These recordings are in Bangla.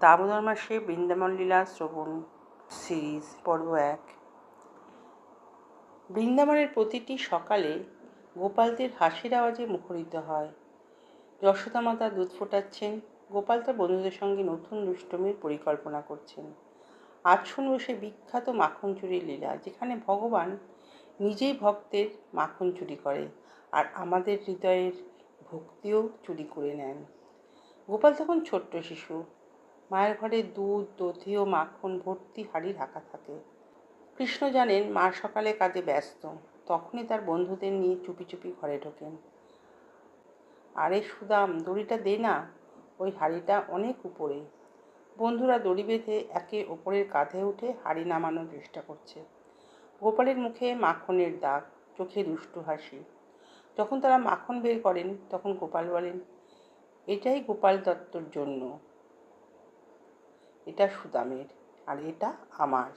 দামোদর মাসে বৃন্দাবন লীলা শ্রবণ সিরিজ পর্ব এক। বৃন্দাবনের প্রতিটি সকালে গোপালদের হাসির আওয়াজে মুখরিত হয়। যশোদা মাতা দুধ ফোটাচ্ছেন, গোপাল তার বন্ধুদের সঙ্গে নতুন দুষ্টমির পরিকল্পনা করছেন। আজ শুনব সে বিখ্যাত মাখন চুরির লীলা, যেখানে ভগবান নিজেই ভক্তের মাখন চুরি করে আর আমাদের হৃদয়ের ভক্তিও চুরি করে নেন। গোপাল তখন ছোট্ট শিশু মায়ের ঘরে দুধ, দধি ও মাখন ভর্তি হাড়ি ঢাকা থাকে। কৃষ্ণ জানেন, মা সকালে কাজে ব্যস্ত। তখনই তার বন্ধুদের নিয়ে চুপি চুপি ঘরে ঢোকেন। আরে সুদাম, দড়িটা দে না। ওই হাড়িটা অনেক উপরে। বন্ধুরা দড়ি বেঁধে একে ওপরের কাঁধে উঠে হাড়ি নামানোর চেষ্টা করছে। গোপালের মুখে মাখনের দাগ, চোখে দুষ্টু হাসি। যখন তারা মাখন বের করেন, তখন গোপাল বলেন, এটাই গোপাল দত্তর জন্য। এটা সুদামের আর এটা আমার।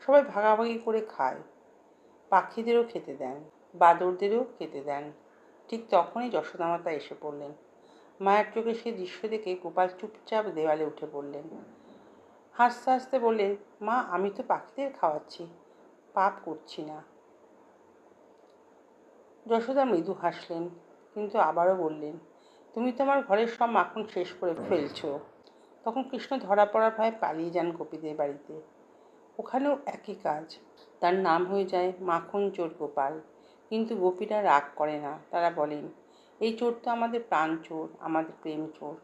সবাই ভাগাভাগি করে খায়। পাখিদেরও খেতে দেন, বাদরদেরও খেতে দেন। ঠিক তখনই যশোদামাতা এসে পড়লেন। মায়ের চোখে সেই দৃশ্য দেখে গোপাল চুপচাপ দেওয়ালে উঠে পড়লেন। হাসতে হাসতে বললেন, মা, আমি তো পাখিদের খাওয়াচ্ছি, পাপ করছি না। যশোদা মৃদু হাসলেন, কিন্তু আবারও বললেন, তুমি তোমার ঘরের সব মাখন শেষ করে ফেলছো। তখন কৃষ্ণ ধরা পড়ার ভয়ে পালিয়ে যান গোপীদের বাড়িতে। ওখানেও একই কাজ। তার নাম হয়ে যায় মাখন চোর গোপাল। কিন্তু গোপীরা রাগ করে না। তারা বলেন, এই চোর তো আমাদের প্রাণ চোর, আমাদের প্রেম চোর।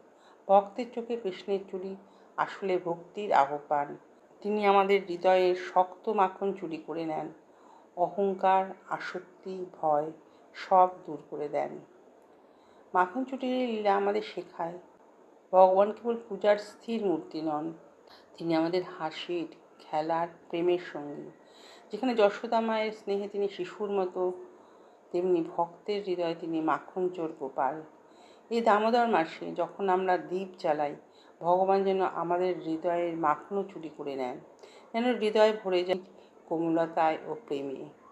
ভক্তের চোখে কৃষ্ণের চুরি আসলে ভক্তির আহ্বান। তিনি আমাদের হৃদয়ের শক্ত মাখন চুরি করে নেন। অহংকার, আসক্তি, ভয় সব দূর করে দেন। মাখন চুটির লীলা আমাদের শেখায়। ভগবান কেবল পূজার স্থির মূর্তি নন। তিনি আমাদের হাসির, খেলার, প্রেমের সঙ্গী। যেখানে যশোদা মায়ের স্নেহে তিনি শিশুর মতো, তেমনি ভক্তের হৃদয়ে তিনি মাখন চোর গোপাল। এই দামোদর মাসে যখন আমরা দ্বীপ জ্বালাই, ভগবান যেন আমাদের হৃদয়ের মাখনও চুরি করে নেন, যেন হৃদয় ভরে যায় কোমলতায় ও প্রেমে।